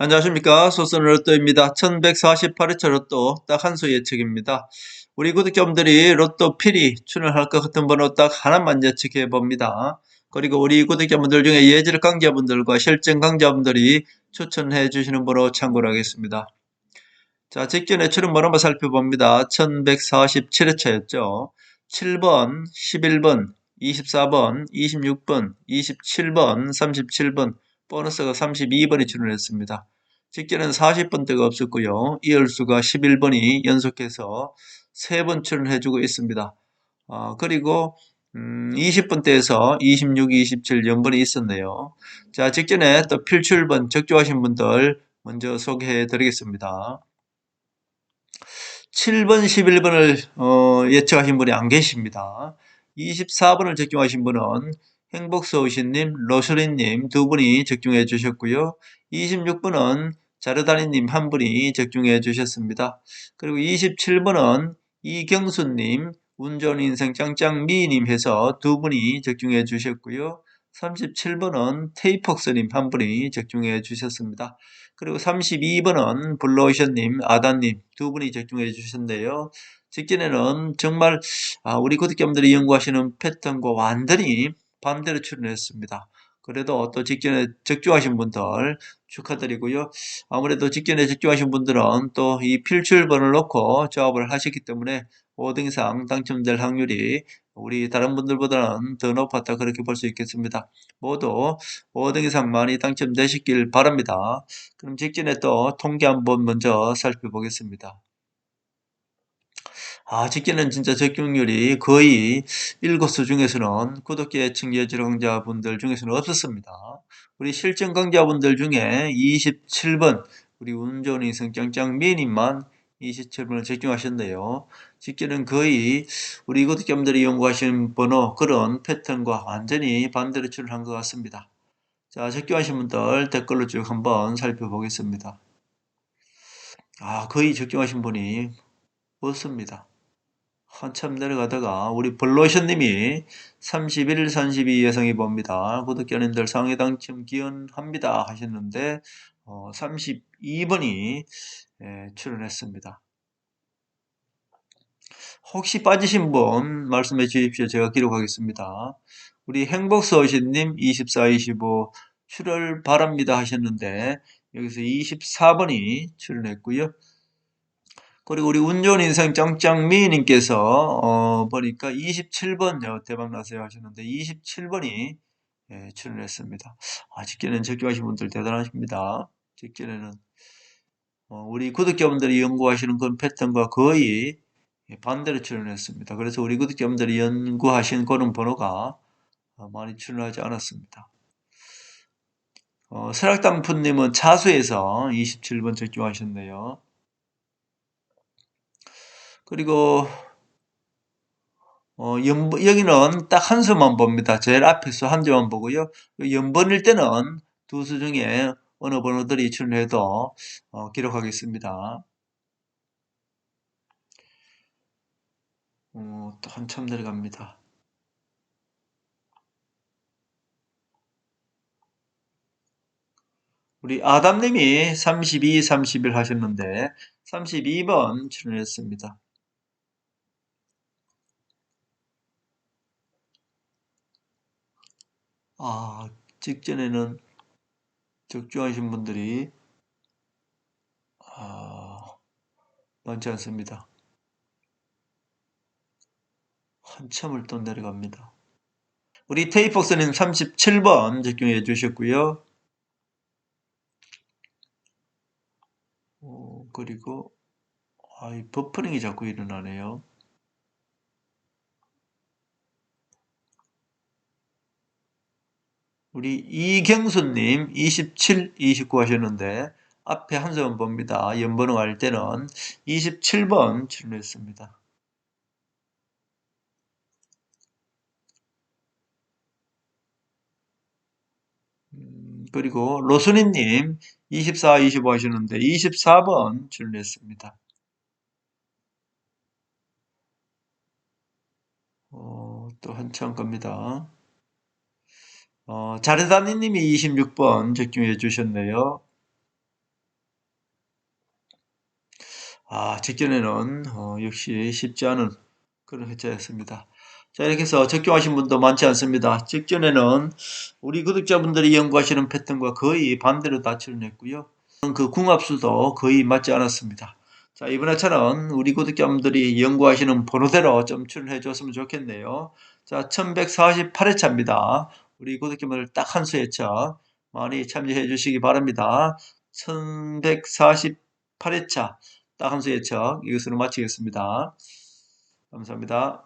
안녕하십니까. 소선 로또입니다. 1148회차 로또 딱 한 수 예측입니다. 우리 구독자분들이 로또 필히 출연할 것 같은 번호 딱 하나만 예측해 봅니다. 그리고 우리 구독자분들 중에 예절 강자분들과 실전 강자분들이 추천해 주시는 번호 참고로 하겠습니다. 자, 직전에 출연 번호 한번 살펴봅니다. 1147회차였죠. 7번, 11번, 24번, 26번, 27번, 37번, 보너스가 32번이 출연했습니다. 직전엔 40번대가 없었고요. 이열수가 11번이 연속해서 3번 출연해주고 있습니다. 어, 그리고 음, 20번대에서 26, 27 연번이 있었네요. 자, 직전에 또 필출번 적중하신 분들 먼저 소개해 드리겠습니다. 7번, 11번을 어, 예측하신 분이 안 계십니다. 24번을 적중하신 분은 행복서우신님, 로셔린님 두 분이 적중해 주셨고요. 26번은 자르다니님 한 분이 적중해 주셨습니다. 그리고 27번은 이경수님, 운전인생 짱짱 미님 해서 두 분이 적중해 주셨고요. 37번은 테이폭스님 한 분이 적중해 주셨습니다. 그리고 32번은 블루오션님, 아다님 두 분이 적중해 주셨는데요. 직전에는 정말 아, 우리 구독자분들이 연구하시는 패턴과 완전히 반대로 출연했습니다. 그래도 또 직전에 적중하신 분들 축하드리고요. 아무래도 직전에 적중하신 분들은 또 이 필출번을 놓고 조합을 하셨기 때문에 5등 이상 당첨될 확률이 우리 다른 분들보다는 더 높았다 그렇게 볼 수 있겠습니다. 모두 5등 이상 많이 당첨되시길 바랍니다. 그럼 직전에 또 통계 한번 먼저 살펴보겠습니다. 아, 직계는 진짜 적중률이 거의 7수 중에서는 구독계층 예절 강자분들 중에서는 없었습니다. 우리 실전 강자분들 중에 27번, 우리 운전이 성짱짱 미님만 27번을 적중하셨네요. 직계는 거의 우리 구독자분들이 연구하신 번호, 그런 패턴과 완전히 반대로 출연한 것 같습니다. 자, 적중하신 분들 댓글로 쭉 한번 살펴보겠습니다. 아, 거의 적중하신 분이 없습니다. 한참 내려가다가 우리 블로션님이 31, 32 예상해 봅니다. 구독자님들 상해 당첨 기원합니다 하셨는데 어, 32번이 예, 출연했습니다. 혹시 빠지신 분 말씀해 주십시오. 제가 기록하겠습니다. 우리 행복서신님 24, 25 출혈 바랍니다 하셨는데 여기서 24번이 출연했고요. 그리고 우리 운전인생 짱짱미님께서 어, 보니까 27번 대박나세요 하셨는데 27번이 예, 출연했습니다. 아, 직전에는 적중하신 분들 대단하십니다. 직전에는 어, 우리 구독자분들이 연구하시는 그런 패턴과 거의 반대로 출연했습니다. 그래서 우리 구독자분들이 연구하신 그런 번호가 어, 많이 출연하지 않았습니다. 어, 설악당푸님은 차수에서 27번 적중하셨네요. 그리고 어, 연, 여기는 딱 한 수만 봅니다. 제일 앞에 수 한 줄만 보고요. 연번일 때는 두 수 중에 어느 번호들이 출연해도 어, 기록하겠습니다. 어, 또 한참 내려갑니다. 우리 아담님이 32, 31 하셨는데 32번 출연했습니다. 아, 직전에는 적중하신 분들이 아, 많지 않습니다. 한참을 또 내려갑니다. 우리 테이폭스님 37번 적중해 주셨고요. 어, 그리고 아, 이 버퍼링이 자꾸 일어나네요. 우리 이경수님 27, 29 하셨는데 앞에 한 수만 봅니다. 연번호 할 때는 27번 출연했습니다. 음, 그리고 로순이님 24, 25 하셨는데 24번 출연했습니다. 어, 또 한참 겁니다. 어, 자르다니님이 26번 적중해 주셨네요. 아, 직전에는 어, 역시 쉽지 않은 그런 회차였습니다. 자, 이렇게 해서 적용하신 분도 많지 않습니다. 직전에는 우리 구독자분들이 연구하시는 패턴과 거의 반대로 다 출연했고요. 그 궁합수도 거의 맞지 않았습니다. 자, 이번 회차는 우리 구독자분들이 연구하시는 번호대로 좀 출연해 줬으면 좋겠네요. 자, 1148회차입니다. 우리 구독자분들 딱한수 회차 많이 참여해 주시기 바랍니다. 1148회차 딱 한수 회차 이것으로 마치겠습니다. 감사합니다.